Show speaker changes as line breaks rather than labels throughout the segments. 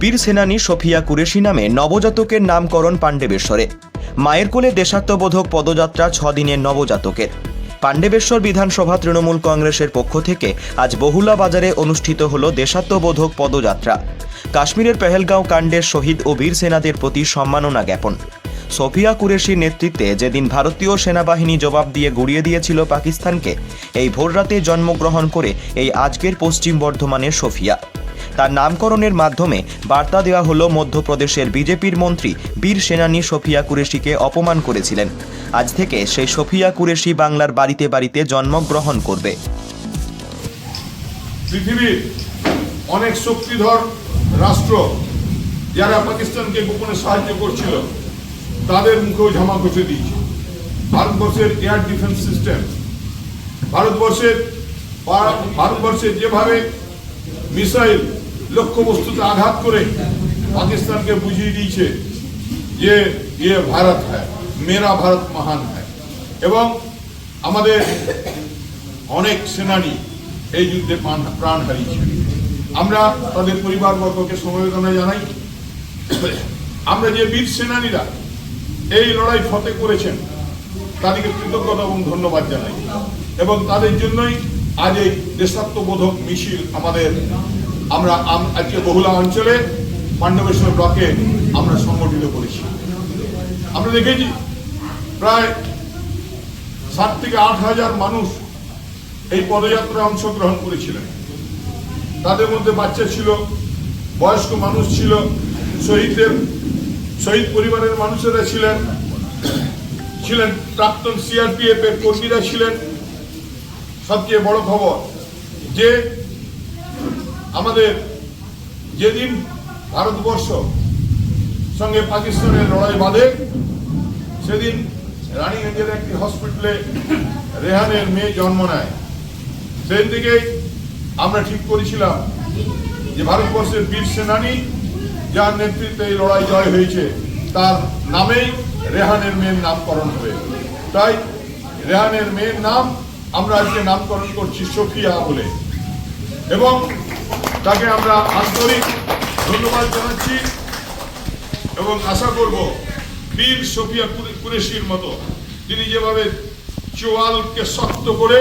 বীর সেনানী সোফিয়া কুরেশি নামে নবজাতকের নামকরণ পাণ্ডবেশ্বরে। মায়ের কোলে দেশাত্মবোধক পদযাত্রা ছদিনের নবজাতকের। পাণ্ডবেশ্বর বিধানসভা তৃণমূল কংগ্রেসের পক্ষ থেকে আজ বহুলা বাজারে অনুষ্ঠিত হল দেশাত্মবোধক পদযাত্রা। কাশ্মীরের পেহেলগাঁও কাণ্ডের শহীদ ও বীর সেনাদের প্রতি সম্মাননা জ্ঞাপন। সোফিয়া কুরেশির নেতৃত্বে যেদিন ভারতীয় সেনাবাহিনী জবাব দিয়ে গুড়িয়ে দিয়েছিল পাকিস্তানকে, এই ভোররাতে জন্মগ্রহণ করে এই আজকের পশ্চিম বর্ধমানের সোফিয়া। তার নামকরণের মাধ্যমে বার্তা দেওয়া হলো মধ্যপ্রদেশের বিজেপির মন্ত্রী বীর সেনানী সোফিয়া কুরেশিকে অপমান করেছিলেন। আজ থেকে সেই সোফিয়া কুরেশি বাংলার বাড়িতে বাড়িতে জন্মগ্রহণ করবে।
পৃথিবীর অনেক শক্তিধর রাষ্ট্র যারা পাকিস্তানকে গোপনে সাহায্য করছিল, তাদের মুখেও ঝামা ঘষে দিয়েছে। ভারতবর্ষের এয়ার ডিফেন্স সিস্টেম, ভারতবর্ষের ভারতবর্ষের যেভাবে মিসাইল লক্ষ্যবস্তুতে আঘাত করে পাকিস্তানকে বুঝিয়ে দিয়েছে যে ইয়ে ভারত হ্যায়, মেরা ভারত মহান হ্যায়। এবং আমাদের অনেক সেনানী এই যুদ্ধে প্রাণ হারিয়েছে আমরা তাদের পরিবারবর্গকে সমবেদনা জানাই। আমরা যে বীর সেনানীরা এই লড়াই ফতে করেছেন, তাদেরকে কৃতজ্ঞতা এবং ধন্যবাদ জানাই। এবং তাদের জন্যই আজ এই দেশাত্মবোধক মিছিল আমাদের আমরা আজকে বহুলা অঞ্চলে পাণ্ডবেশ্বর ব্লকে আমরা সংগঠিত করেছি। আমরা দেখেছি, প্রায় সাত থেকে আট হাজার মানুষ এই পদযাত্রায় অংশগ্রহণ করেছিলেন। তাদের মধ্যে বাচ্চা ছিল, বয়স্ক মানুষ ছিল, শহীদদের, শহীদ পরিবারের মানুষেরা ছিলেন ছিলেন প্রাক্তন সিআরপিএফ এর কর্মীরা ছিলেন। সবচেয়ে বড় খবর, যে আমাদের যেদিন ভারতবর্ষ সঙ্গে পাকিস্তানের লড়াই বাঁধে, সেদিন রানীগঞ্জের একটি হসপিটালে রেহানের মেয়ে জন্ম নেয়। সেই থেকেই আমরা ঠিক করেছিলাম যে ভারতবর্ষের বীর সেনানী যার নেতৃত্বে এই লড়াই জয় হয়েছে, তার নামেই রেহানের মেয়ের নামকরণ হবে। তাই রেহানের মেয়ের নাম আমরা আজকে নামকরণ করছি সফিয়া বলে। এবং তাকে আমরা আন্তরিক ধন্যবাদ জানাচ্ছি এবং আশা করব বীর সফিয়া কুরেশির মতো তিনি যেভাবে চোয়ালকে শক্ত করে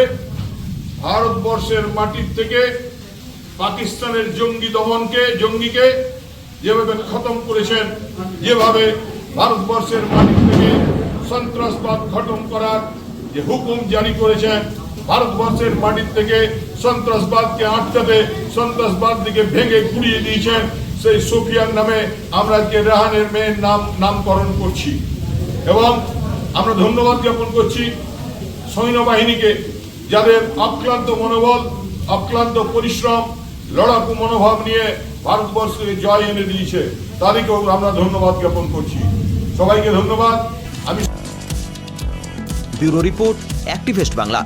ভারতবর্ষের মাটির থেকে পাকিস্তানের জঙ্গি দমনকে, জঙ্গিকে যেভাবে খতম করেছেন, যেভাবে ভারতবর্ষের মাটির থেকে সন্ত্রাসবাদ খতম করার যে হুকুম জারি করেছেন ভারতবর্ষের মাটির থেকে সন্ত্রাসবাদকে আটকাতে সন্ত্রাসবাদ দিকে ভেঙে গুড়িয়ে দিয়েছেন সেই সোফিয়ার নামে আমরা আজকে রেহানের মেয়ের নাম, নামকরণ করছি। এবং আমরা ধন্যবাদ জ্ঞাপন করছি সৈন্যবাহিনীকে, যাদের অক্লান্ত মনোবল, অক্লান্ত পরিশ্রম, লড়াকু মনোভাব নিয়ে ভারতবর্ষকে জয় এনে দিয়েছে, তাদেরকেও আমরা ধন্যবাদ জ্ঞাপন করছি। সবাইকে ধন্যবাদ। আমি
ব্যুরো রিপোর্ট, অ্যাক্টিভেস্ট বাংলা।